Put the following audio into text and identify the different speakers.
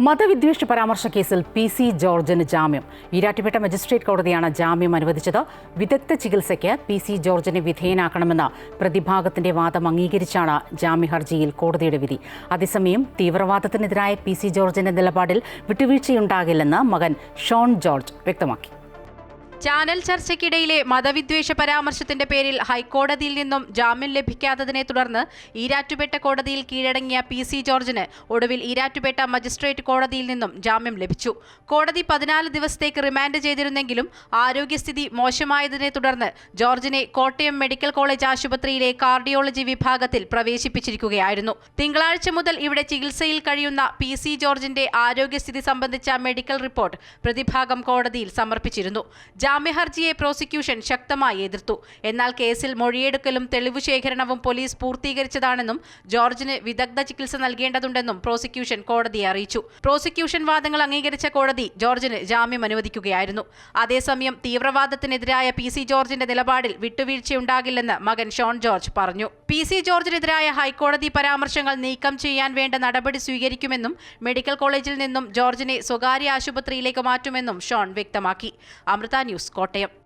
Speaker 1: മതവിദ്വേഷ പരാമർശ കേസിൽ P C ജോർജിന് ജാമ്യം. ഈരാറ്റുപേട്ട മജിസ്ട്രേറ്റ് കോടതിയാണ് ജാമ്യം അനുവദിച്ചത്. വിദഗ്ധ ചികിത്സയ്ക്ക് പി സി ജോർജിനെ വിധേയനാക്കണമെന്ന പ്രതിഭാഗത്തിന്റെ വാദം അംഗീകരിച്ചാണ് ജാമ്യ ഹർജിയിൽ കോടതിയുടെ വിധി. അതേസമയം തീവ്രവാദത്തിനെതിരായ പി സി ജോർജിന്റെ നിലപാടിൽ വിട്ടുവീഴ്ചയുണ്ടാകില്ലെന്ന് മകൻ ഷോൺ ജോർജ് വ്യക്തമാക്കി.
Speaker 2: ചാനൽ ചർച്ചയ്ക്കിടയിലെ മതവിദ്വേഷ പരാമർശത്തിന്റെ പേരിൽ ഹൈക്കോടതിയിൽ നിന്നും ജാമ്യം ലഭിക്കാത്തതിനെ തുടർന്ന് ഈരാറ്റുപേട്ട കോടതിയിൽ കീഴടങ്ങിയ പി സി ജോർജിന് ഒടുവിൽ ഈരാറ്റുപേട്ട മജിസ്ട്രേറ്റ് കോടതിയിൽ നിന്നും ജാമ്യം ലഭിച്ചു. കോടതി പതിനാല് ദിവസത്തേക്ക് റിമാൻഡ് ചെയ്തിരുന്നെങ്കിലും ആരോഗ്യസ്ഥിതി മോശമായതിനെ തുടർന്ന് ജോർജിനെ കോട്ടയം മെഡിക്കൽ കോളേജ് ആശുപത്രിയിലെ കാർഡിയോളജി വിഭാഗത്തിൽ പ്രവേശിപ്പിച്ചിരിക്കുകയായിരുന്നു. തിങ്കളാഴ്ച മുതൽ ഇവിടെ ചികിത്സയിൽ കഴിയുന്ന പി സി ജോർജിന്റെ ആരോഗ്യസ്ഥിതി സംബന്ധിച്ച മെഡിക്കൽ റിപ്പോർട്ട് പ്രതിഭാഗം കോടതിയിൽ സമർപ്പിച്ചിരുന്നു. ജാമ്യഹർജിയെ പ്രോസിക്യൂഷൻ ശക്തമായി എതിർത്തു. എന്നാൽ കേസിൽ മൊഴിയെടുക്കലും തെളിവ് ശേഖരണവും പോലീസ് പൂർത്തീകരിച്ചതാണെന്നും ജോർജിന് വിദഗ്ധ ചികിത്സ നൽകേണ്ടതുണ്ടെന്നും പ്രോസിക്യൂഷൻ കോടതിയെ അറിയിച്ചു. പ്രോസിക്യൂഷൻ വാദങ്ങൾ അംഗീകരിച്ച കോടതി ജോർജിന് ജാമ്യം അനുവദിക്കുകയായിരുന്നു. അതേസമയം തീവ്രവാദത്തിനെതിരായ പി സി ജോർജിന്റെ നിലപാടിൽ വിട്ടുവീഴ്ചയുണ്ടാകില്ലെന്ന് മകൻ ഷോൺ ജോർജ് പറഞ്ഞു. പി സി ജോർജിനെതിരായ ഹൈക്കോടതി പരാമർശങ്ങൾ നീക്കം ചെയ്യാൻ വേണ്ട നടപടി സ്വീകരിക്കുമെന്നും മെഡിക്കൽ കോളേജിൽ നിന്നും ജോർജിനെ സ്വകാര്യ ആശുപത്രിയിലേക്ക് മാറ്റുമെന്നും ഷോൺ വ്യക്തമാക്കി. അമൃത ന്യൂസ് കോട്ടയം